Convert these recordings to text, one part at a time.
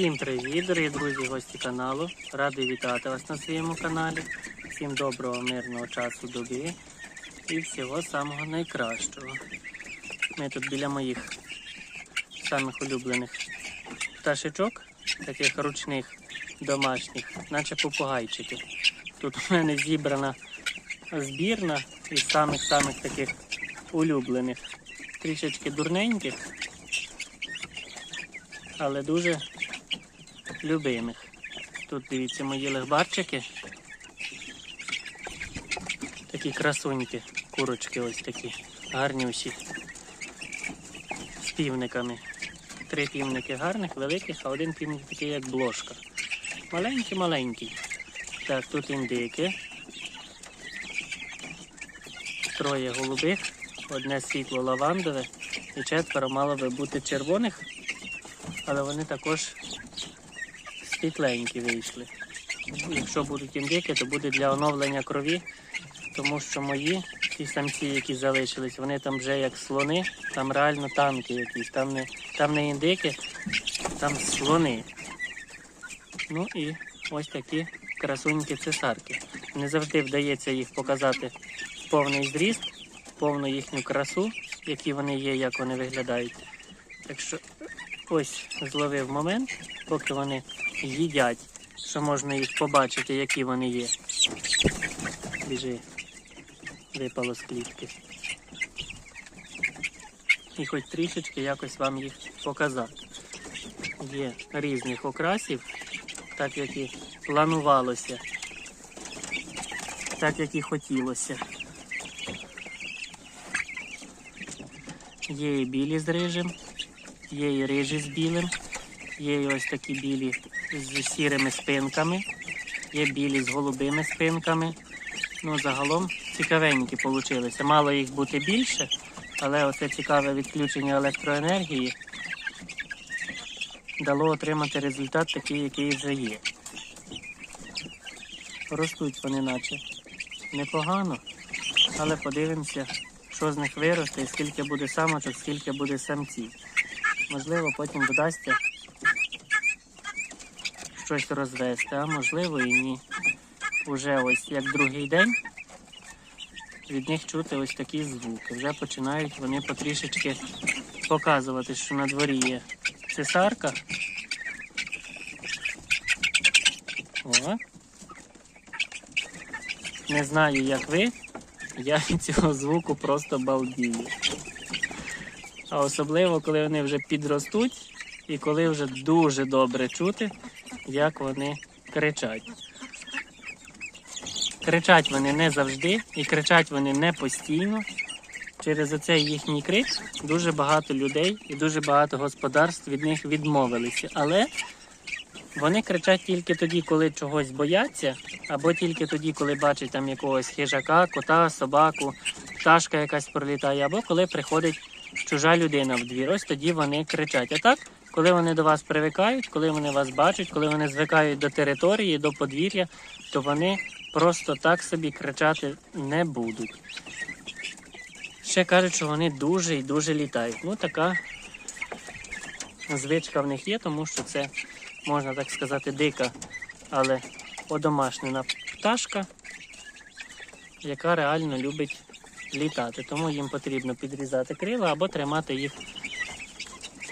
Всім привіт, дорогі друзі, гості каналу. Радий вітати вас на своєму каналі. Всім доброго, мирного часу доби і всього самого найкращого. Ми тут біля моїх самих улюблених пташечок, таких ручних домашніх, наче попугайчики. Тут у мене зібрана збірна із самих-самих таких улюблених, трішечки дурненьких, але дуже любимих. Тут дивіться мої легбарчики. Такі красуньки, курочки ось такі, гарнющі. З півниками. Три півники гарних, великих, а один півник такий, як блошка. Маленький-маленький. Так, тут індики. Троє голубих, одне світло лавандове і четверо мало би бути червоних, але вони також світленькі вийшли. Якщо будуть індики, то буде для оновлення крові, тому що мої ті самці, які залишились, вони там вже як слони, там реально танки якісь, там не, там не індики, там слони. Ну і ось такі красунькі цесарки. Не завжди вдається їх показати повний зріст, повну їхню красу, які вони є, як вони виглядають. Так що ось зловив момент, поки вони їдять, що можна їх побачити, які вони є. Біжи, випало з клітки. І хоч трішечки якось вам їх показати. Є різних окрасів, так як і планувалося, так як і хотілося. Є і білі з рижем, є і рижі з білим, є і ось такі білі з сірими спинками, є білі з голубими спинками. Ну, загалом цікавенькі получилися. Мало їх бути більше, але оце цікаве відключення електроенергії дало отримати результат такий, який вже є. Ростуть вони наче непогано, але подивимося, що з них виросте, скільки буде самочок, скільки буде самців. Можливо, потім вдасться щось розвести, а можливо і ні. Уже ось як другий день від них чути ось такі звуки. Вже починають вони потрішечки показувати, що на дворі є цесарка. О. Не знаю, як ви. Я від цього звуку просто балдію. А особливо, коли вони вже підростуть і коли вже дуже добре чути, як вони кричать. Кричать вони не завжди і кричать вони не постійно. Через оцей їхній крик дуже багато людей і дуже багато господарств від них відмовилися. Але вони кричать тільки тоді, коли чогось бояться, або тільки тоді, коли бачать там якогось хижака, кота, собаку, пташка якась пролітає, або коли приходить чужа людина в двір. Ось тоді вони кричать. А так, коли вони до вас привикають, коли вони вас бачать, коли вони звикають до території, до подвір'я, то вони просто так собі кричати не будуть. Ще кажуть, що вони дуже і дуже літають. Ну, така звичка в них є, тому що це, можна так сказати, дика, але одомашнена пташка, яка реально любить літати. Тому їм потрібно підрізати крила або тримати їх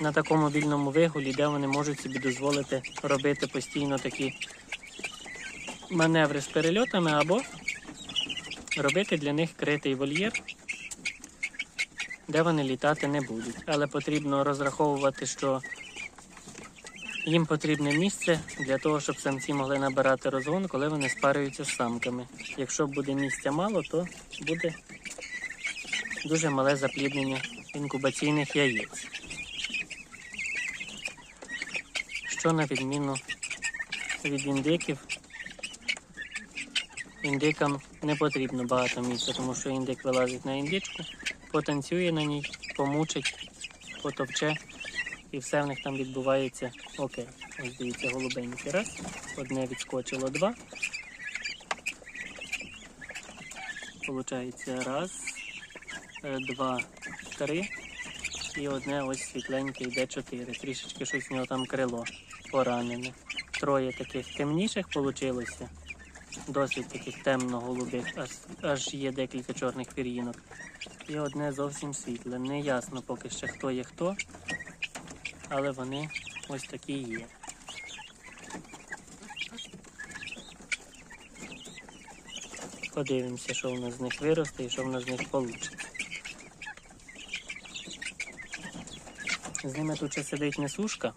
на такому вільному вигулі, де вони можуть собі дозволити робити постійно такі маневри з перельотами, або робити для них критий вольєр, де вони літати не будуть. Але потрібно розраховувати, що їм потрібне місце для того, щоб самці могли набирати розгон, коли вони спарюються з самками. Якщо буде місця мало, то буде дуже мале запліднення інкубаційних яєць. Що на відміну від індиків, індикам не потрібно багато місця, тому що індик вилазить на індичку, потанцює на ній, помучить, потовче і все в них там відбувається окей. Ось дивіться, голубенький раз, одне відскочило два. Получається раз, два, три. І одне ось світленьке йде чотири. Трішечки щось в нього там крило поранене. Троє таких темніших вийшло. Досить таких темно-голубих, аж, аж є декілька чорних пір'їнок. І одне зовсім світле. Не ясно поки ще хто є хто, але вони ось такі є. Подивимося, що в нас з них виросте і що в нас з них вийде. З ними тут ще сидить несушка,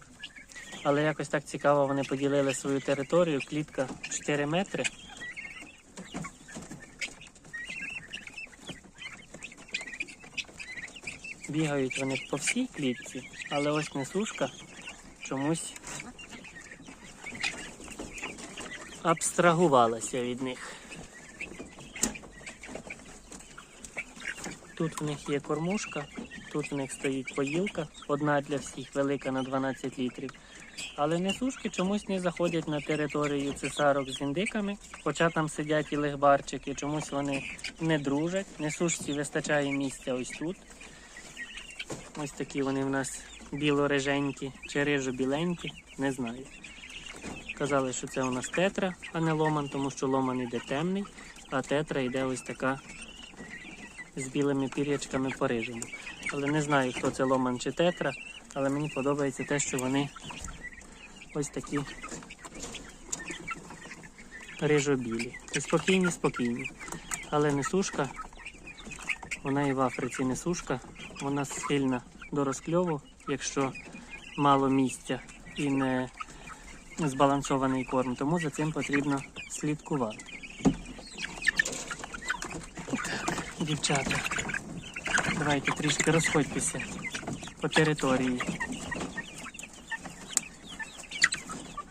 але якось так цікаво вони поділили свою територію. Клітка 4 метри. Бігають вони по всій клітці, але ось несушка чомусь абстрагувалася від них. Тут в них є кормушка, тут в них стоїть поїлка, одна для всіх, велика на 12 літрів. Але несушки чомусь не заходять на територію цесарок з індиками, хоча там сидять і легбарчики, чомусь вони не дружать. Несушці вистачає місця ось тут. Ось такі вони в нас біло-риженькі чи рижо-біленькі, не знаю. Казали, що це у нас тетра, а не ломан, тому що ломан іде темний, а тетра йде ось така з білими пір'ячками по рижому. Але не знаю, хто це ломан чи тетра, але мені подобається те, що вони ось такі рижобілі. Спокійні, спокійні. Але несушка, вона і в Африці несушка, вона схильна до розкльову, якщо мало місця і не збалансований корм, тому за цим потрібно слідкувати. Дівчата, давайте трішки розходьтеся по території.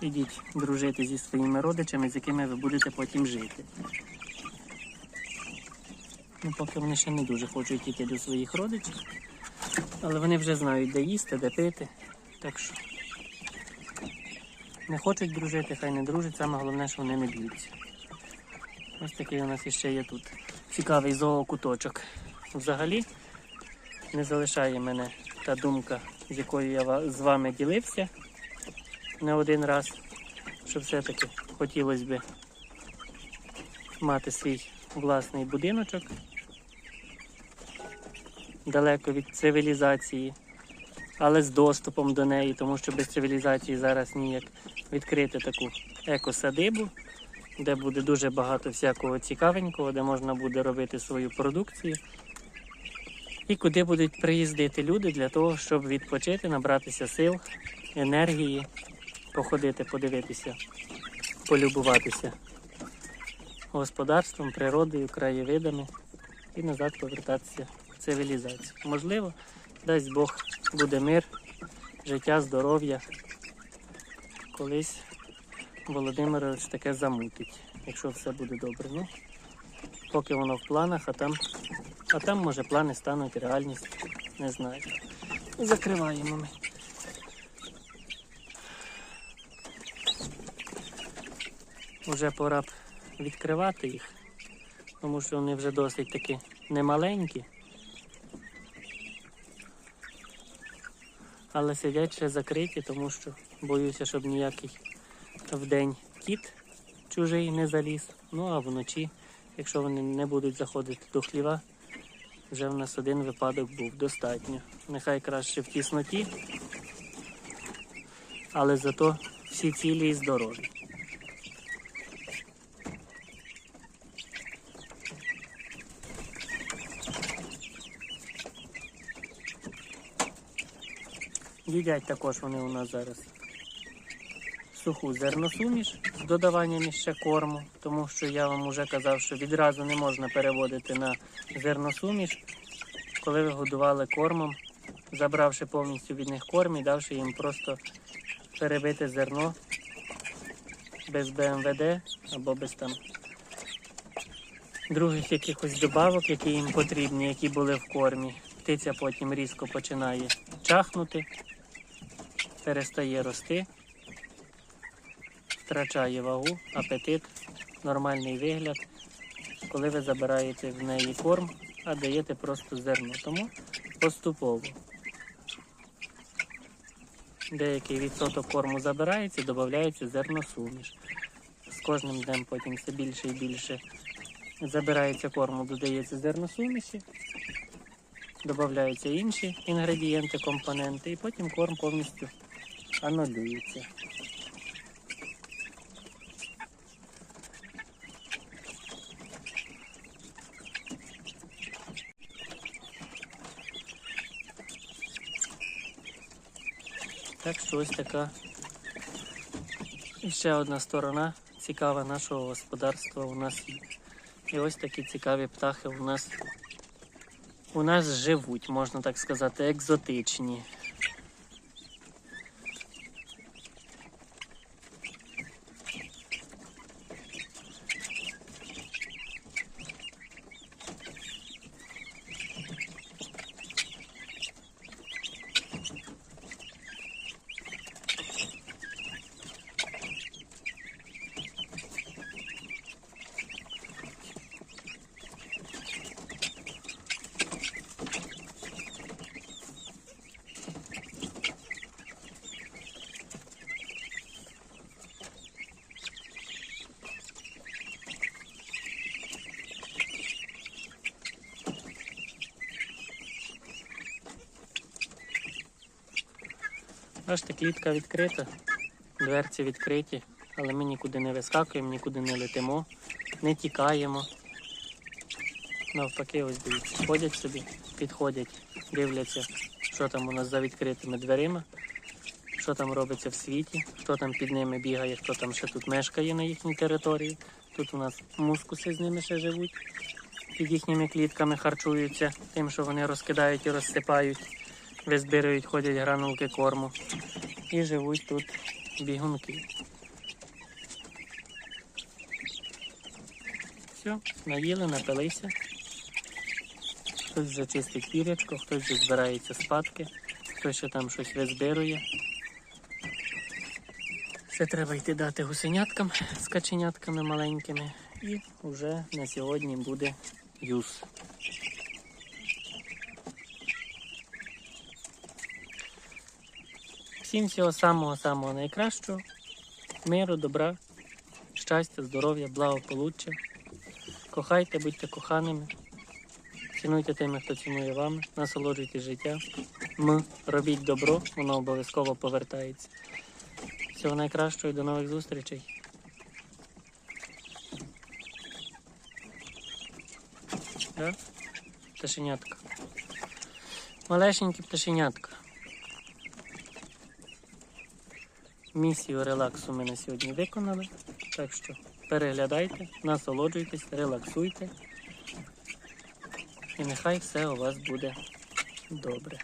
Ідіть дружити зі своїми родичами, з якими ви будете потім жити. Ну, поки вони ще не дуже хочуть йти до своїх родичів, але вони вже знають, де їсти, де пити. Так що не хочуть дружити, хай не дружать, саме головне, що вони не б'ються. Ось такий у нас іще є тут цікавий зоокуточок. Взагалі не залишає мене та думка, з якою я з вами ділився не один раз, що все-таки хотілося б мати свій власний будиночок далеко від цивілізації, але з доступом до неї, тому що без цивілізації зараз ніяк відкрити таку екосадибу, де буде дуже багато всякого цікавенького, де можна буде робити свою продукцію. І куди будуть приїздити люди для того, щоб відпочити, набратися сил, енергії, походити, подивитися, полюбуватися господарством, природою, краєвидами і назад повертатися в цивілізацію. Можливо, дасть Бог буде мир, життя, здоров'я. Колись Володимирович таке замутить, якщо все буде добре. Ну, поки воно в планах, а там, а там може плани стануть реальністю. Не знаю. Закриваємо ми. Вже пора б відкривати їх, тому що вони вже досить таки немаленькі. Але сидять ще закриті, тому що боюся, щоб ніякий вдень кіт чужий не заліз. Ну а вночі, якщо вони не будуть заходити до хліва, вже в нас один випадок був достатньо. Нехай краще в тісноті, але зато всі цілі і здорові. Їдять також вони у нас зараз суху зерносуміш з додаванням іще корму, тому що я вам вже казав, що відразу не можна переводити на зерносуміш, коли ви годували кормом, забравши повністю від них корм і давши їм просто перебити зерно без БМВД або без там других якихось добавок, які їм потрібні, які були в кормі. Птиця потім різко починає чахнути, перестає рости, втрачає вагу, апетит, нормальний вигляд, коли ви забираєте в неї корм, а даєте просто зерно. Тому поступово. деякий відсоток корму забирається, додається зерносуміш. З кожним днем потім все більше і більше забирається корму, додається зерносуміші, додаються інші інгредієнти, компоненти, і потім корм повністю анулюється. Так що ось така і ще одна сторона цікава нашого господарства у нас є. І ось такі цікаві птахи у нас у нас живуть, можна так сказати, екзотичні. Бачите, клітка відкрита, дверці відкриті, але ми нікуди не вискакуємо, нікуди не летимо, не тікаємо. Навпаки, ось дивіться, ходять собі, підходять, дивляться, що там у нас за відкритими дверима, що там робиться в світі, хто там під ними бігає, хто там ще тут мешкає на їхній території. Тут у нас мускуси з ними ще живуть, під їхніми клітками харчуються тим, що вони розкидають і розсипають, визбирають, ходять гранулки корму і живуть тут бігунки. Все, наїли, напилися. Хтось вже чистить пірячко, хтось вже збирається спадки, хтось ще там щось визбирує. Ще треба йти дати гусеняткам з каченятками маленькими. І вже на сьогодні буде юз. Всім всього самого-самого найкращого. Миру, добра, щастя, здоров'я, благополуччя. Кохайте, будьте коханими. Цінуйте тими, хто цінує вами, насолоджуйтесь життя. М. Робіть добро, воно обов'язково повертається. Всього найкращого і до нових зустрічей. Да? Пташенятка. Малесенькі пташенятка. Місію релаксу ми на сьогодні виконали. Так що переглядайте, насолоджуйтесь, релаксуйте. І нехай все у вас буде добре.